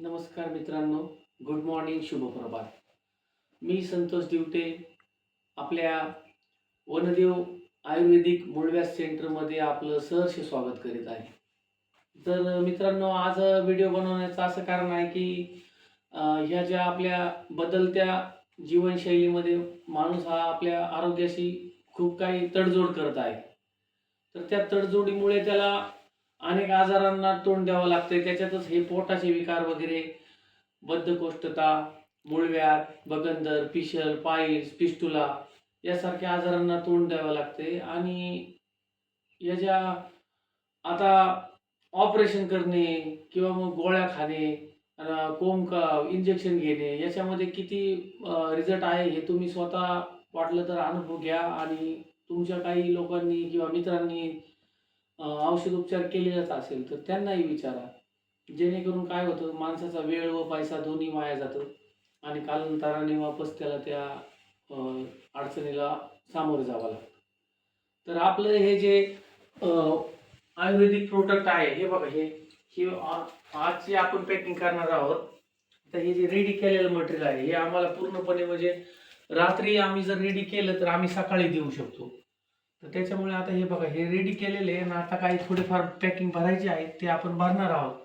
नमस्कार मित्रांनो good morning शुभप्रभात. मी संतोष दिवटे आपल्या वनदेव आयुर्वेदिक मूळव्यास सेंटरमध्ये आपलं सहर्ष स्वागत करीत आहे. तर मित्रांनो आज व्हिडिओ बनवण्याचं असं कारण आहे की ह्या ज्या आपल्या बदलत्या जीवनशैलीमध्ये माणूस हा आपल्या आरोग्याशी खूप काही तडजोड करत आहे. तर त्या तडजोडीमुळे त्याला अनेक आजारांना तोंड द्यावं लागतंय. त्याच्यातच हे पोटाचे विकार वगैरे बद्धकोष्ठता मूळव्याध बगंदर पिशल पाईल्स पिस्टुला यासारख्या आजारांना तोंड द्यावं लागते आणि या ज्या आता ऑपरेशन करणे किंवा मग गोळ्या खाणे कोमका इंजेक्शन घेणे याच्यामध्ये किती रिझल्ट आहे हे तुम्ही स्वतः वाटलं तर अनुभव घ्या. आणि तुमच्या काही लोकांनी किंवा मित्रांनी औषध उपचार केलेलाच असेल तर त्यांनाही विचारा. जेणेकरून काय होतं माणसाचा वेळ व पैसा दोन्ही वाया जातो आणि कालांतराने वापस त्याला त्या अडचणीला सामोरं जावं लागतं. तर आपलं हे जे आयुर्वेदिक प्रोडक्ट आहे हे बघा हे हे आ- आज जे आपण पॅकिंग करणार आहोत तर हे जे रेडी केलेलं मटेरियल आहे हे आम्हाला पूर्णपणे म्हणजे रात्री आम्ही जर रेडी केलं तर आम्ही सकाळी देऊ शकतो. तर त्याच्यामुळे आता हे बघा हे रेडी केलेले आहे आणि आता काही थोडेफार पॅकिंग भरायचे आहेत ते आपण भरणार आहोत.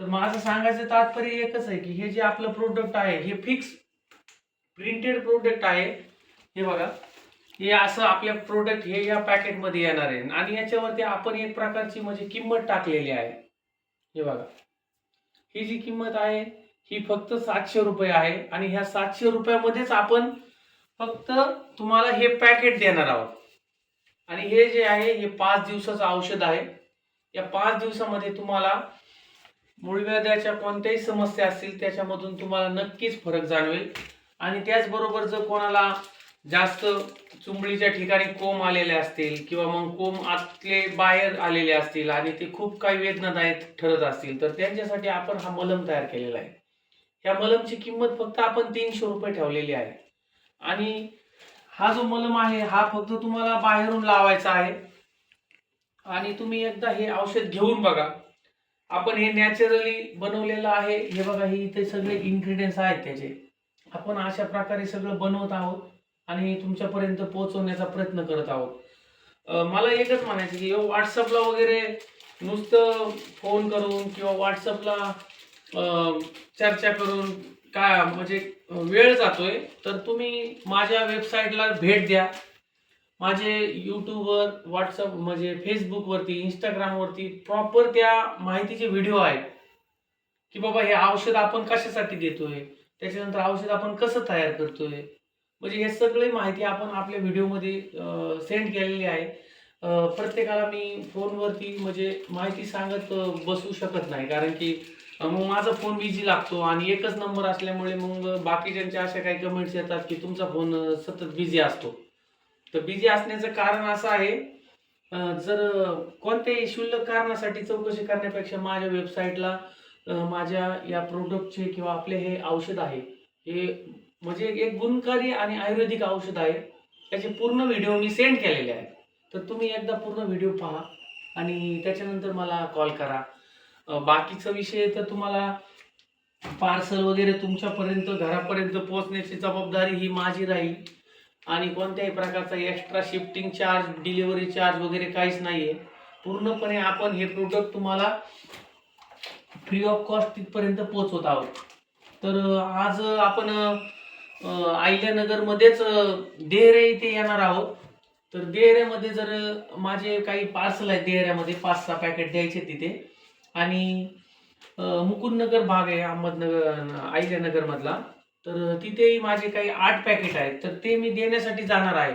तर माझं सांगायचं तात्पर्य एकच आहे की हे जे आपलं प्रोडक्ट आहे हे फिक्स प्रिंटेड प्रोडक्ट आहे. हे बघा हे असं आपल्या प्रोडक्ट हे या पॅकेटमध्ये येणार आहे. आणि याच्यावरती आपण एक प्रकारची म्हणजे किंमत टाकलेली आहे. हे बघा ही जी किंमत आहे ही फक्त सातशे रुपये आहे. आणि ह्या सातशे रुपयामध्येच आपण फक्त तुम्हाला हे पॅकेट देणार आहोत. आणि हे जे आहे हे पाच दिवसाचं औषध आहे. या पाच दिवसामध्ये तुम्हाला मूळव्याध्याच्या कोणत्याही समस्या असतील त्याच्यामधून तुम्हाला नक्कीच फरक जाणवेल. आणि त्याचबरोबर जर कोणाला जास्त चुंबळीच्या ठिकाणी कोंब आलेले असतील किंवा मग कोंब आतले बाहेर आलेले असतील आणि ते खूप काही वेदनादायक ठरत असतील तर त्यांच्यासाठी आपण हा मलम तयार केलेला आहे. ह्या मलमची किंमत फक्त आपण तीनशे रुपये ठेवलेली आहे. आणि हा जो मलम आहे हा फक्त तुम्हाला बाहेरून लावायचा आहे. आणि तुम्ही एकदा हे औषध घेऊन बघा. आपण हे नॅचरली बनवलेलं आहे. हे बघा हे इथे सगळे इन्ग्रेडियंट्स आहेत त्याचे. आपण अशा प्रकारे सगळं बनवत आहोत आणि तुमच्यापर्यंत पोहोचवण्याचा प्रयत्न करत आहोत. मला एकच म्हणायचं की व्हॉट्सअपला वगैरे नुसतं फोन करून किंवा व्हॉट्सअपला चर्चा करून काय म्हणजे वेळ जातोय तर तुम्ही माझ्या वेबसाईटला भेट द्या. माझे यूट्यूबवर व्हॉट्सअप म्हणजे फेसबुकवरती इंस्टाग्रामवरती प्रॉपर त्या माहितीचे व्हिडिओ आहेत. की बाबा हे औषध आपण कशासाठी देतोय? त्याच्यानंतर औषध आपण कसं तयार करतोय? म्हणजे हे सगळी माहिती आपण आपल्या व्हिडिओमध्ये सेंड केलेली आहे. प्रत्येकाला मी फोनवरती म्हणजे माहिती सांगत बसू शकत नाही. कारण की मग माझा फोन बिझी लागतो आणि एकच नंबर असल्यामुळे मग बाकीच्यांच्या अशा काही कमेंट्स येतात की तुमचा फोन सतत बिझी असतो. तर बिझी असण्याचं कारण असं आहे जर कोणत्याही क्षुल्लक कारणासाठी चौकशी करण्यापेक्षा माझ्या वेबसाईटला माझ्या या प्रोडक्टचे किंवा आपले हे औषध आहे हे म्हणजे एक गुणकारी आणि आयुर्वेदिक औषध आहे त्याचे पूर्ण व्हिडिओ मी सेंड केलेले आहेत. तर तुम्ही एकदा पूर्ण व्हिडिओ पहा आणि त्याच्यानंतर मला कॉल करा. बाकीचा विषय तर तुम्हाला पार्सल वगैरे तुमच्यापर्यंत घरापर्यंत पोहोचण्याची जबाबदारी ही माझी राहील. आणि कोणत्याही प्रकारचा extra shifting charge delivery charge वगैरे काहीच नाही आहे पूर्णपणे आपण हे प्रोडक्ट तुम्हाला फ्री ऑफ कॉस्ट तिथपर्यंत पोहोचवत आहोत. तर आज आपण आयल्यानगरमध्येच देहरे इथे येणार आहोत. तर देहऱ्यामध्ये जर माझे काही पार्सल आहेत देहऱ्यामध्ये पाच सहा पॅकेट द्यायचे तिथे. आणि मुकुंदनगर भाग आहे अहमदनगर अहिल्यानगरमधला तर तिथेही माझे काही आठ पॅकेट आहेत. तर ते मी देण्यासाठी जाणार आहे.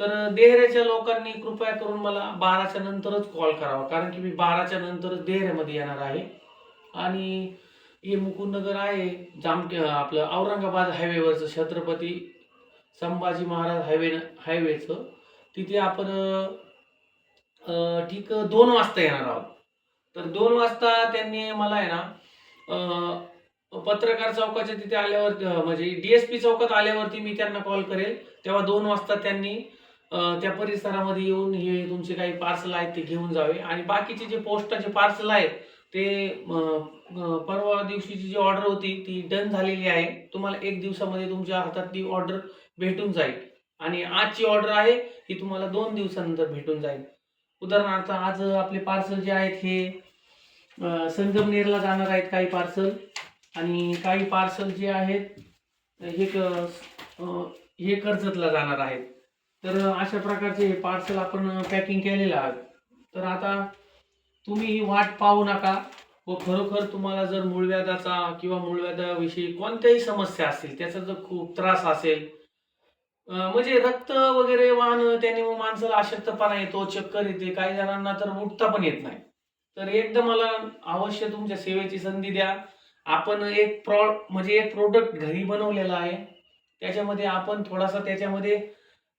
तर देहऱ्याच्या लोकांनी कृपया करून मला बाराच्या नंतरच कॉल करावा. कारण की मी बाराच्या नंतरच देहऱ्यामध्ये येणार आहे. आणि हे मुकुंदनगर आहे जामटे आपलं औरंगाबाद हायवेवरचं छत्रपती संभाजी महाराज हायवे हायवेचं तिथे आपण ठीक दोन वाजता येणार आहोत. तर दोन वाजता त्यांनी मला आहे ना पत्रकार चौकाच्या तिथे आल्यावर म्हणजे डीएसपी चौकात आल्यावरती मी त्यांना कॉल करेल. तेव्हा दोन वाजता त्यांनी त्या परिसरामध्ये येऊन हे तुमचे काही पार्सल आहेत ते घेऊन जावे. आणि बाकीचे जे पोस्टाचे पार्सल आहेत ते परवा दिवशीची जी ऑर्डर होती ती डन झालेली आहे. तुम्हाला एक दिवसामध्ये तुमच्या हातात ती ऑर्डर भेटून जाईल. आणि आजची ऑर्डर आहे ही तुम्हाला दोन दिवसानंतर भेटून जाईल. उदाहरणार्थ आज आपले पार्सल जे आहेत हे संगमनेरला जाणार आहेत काही पार्सल आणि काही पार्सल जे आहेत हे क हे कर्जतला जाणार आहेत. तर अशा प्रकारचे हे पार्सल आपण पॅकिंग केलेलं आहात. तर आता तुम्ही ही वाट पाहू नका. व खरोखर तुम्हाला जर मूळव्याधाचा किंवा मूळव्याधाविषयी कोणत्याही समस्या असतील त्याचा जर खूप त्रास असेल म्हणजे रक्त वगैरे वाहनं त्याने मग माणसाला अशक्तपणा येतो चक्कर येते काही जणांना तर उठता पण येत नाही. तर एकदा मला अवश्य तुमच्या सेवेची संधी द्या. आपण एक प्रॉ म्हणजे एक प्रोडक्ट घरी बनवलेला आहे. त्याच्यामध्ये आपण थोडासा त्याच्यामध्ये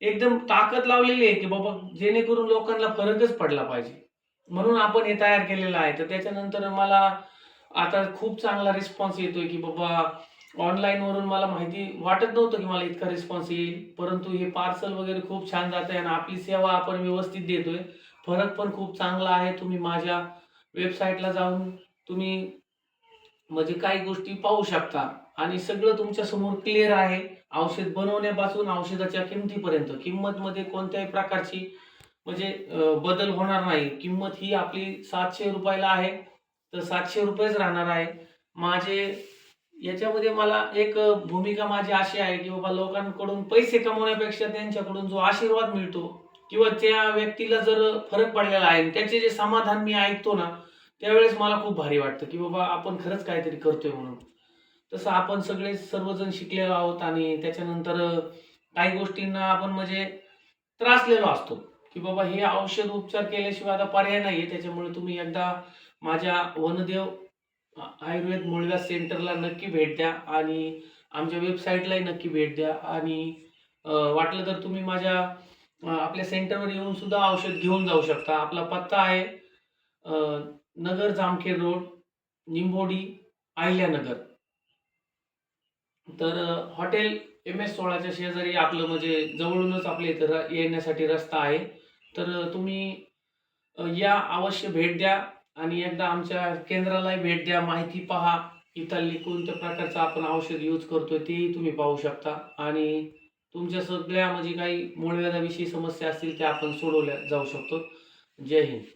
एकदम ताकद लावलेली आहे की बाबा जेणेकरून लोकांना फरकच पडला पाहिजे. म्हणून आपण हे तयार केलेलं आहे. तर त्याच्यानंतर मला आता खूप चांगला रिस्पॉन्स येतोय की बाबा ऑनलाईनवरून मला माहिती वाटत नव्हतं की मला इतका रिस्पॉन्स येईल. परंतु हे पार्सल वगैरे खूप छान जात आहे आणि आपली सेवा आपण व्यवस्थित देतोय. फरक पण खूप चांगला आहे. तुम्ही माझ्या वेबसाईटला जाऊन तुम्ही म्हणजे काही गोष्टी पाहू शकता. आणि सगळं तुमच्यासमोर क्लिअर आहे. औषध बनवण्यापासून औषधाच्या किमतीपर्यंत. किंमत मध्ये कोणत्याही प्रकारची म्हणजे बदल होणार नाही. किंमत ही आपली सातशे रुपयाला आहे. तर सातशे रुपयेच राहणार आहे. माझे याच्यामध्ये मला एक भूमिका माझी अशी आहे की बाबा लोकांकडून पैसे कमवण्यापेक्षा त्यांच्याकडून जो आशीर्वाद मिळतो किंवा त्या व्यक्तीला जर फरक पडलेला आहे त्याचे जे समाधान मी ऐकतो ना त्यावेळेस मला खूप भारी वाटतं की बाबा आपण खरंच काहीतरी करतोय म्हणून. तसं आपण सगळे सर्वजण शिकलेलो आहोत आणि त्याच्यानंतर काही गोष्टींना आपण म्हणजे त्रासलेलो असतो. की बाबा हे औषध उपचार केल्याशिवाय आता पर्याय नाही आहे त्याच्यामुळे तुम्ही एकदा माझ्या वनदेव आयुर्वेद मुळव्या सेंटरला नक्की भेट द्या आणि आमच्या वेबसाईटलाही नक्की भेट द्या. आणि वाटलं तर तुम्ही माझ्या आपल्या सेंटरवर येऊन सुद्धा औषध घेऊन जाऊ शकता. आपला पत्ता आहे नगर जामखेड रोड निंबोडी आहिल्यानगर तर हॉटेल एम एस सोळाच्या शेजारी आपलं म्हणजे जवळूनच आपल्या इथं येण्यासाठी रस्ता आहे. तर तुम्ही या अवश्य भेट द्या आणि एकदा आमच्या केंद्रालाही भेट द्या. माहिती पहा. इथली कोणत्या प्रकारचं आपण औषध यूज करतोय तेही तुम्ही पाहू शकता. आणि तुमच्या सगळ्या म्हणजे काही मूळव्याधाविषयी समस्या असतील त्या आपण सोडवल्या जाऊ शकतो. जय हिंद.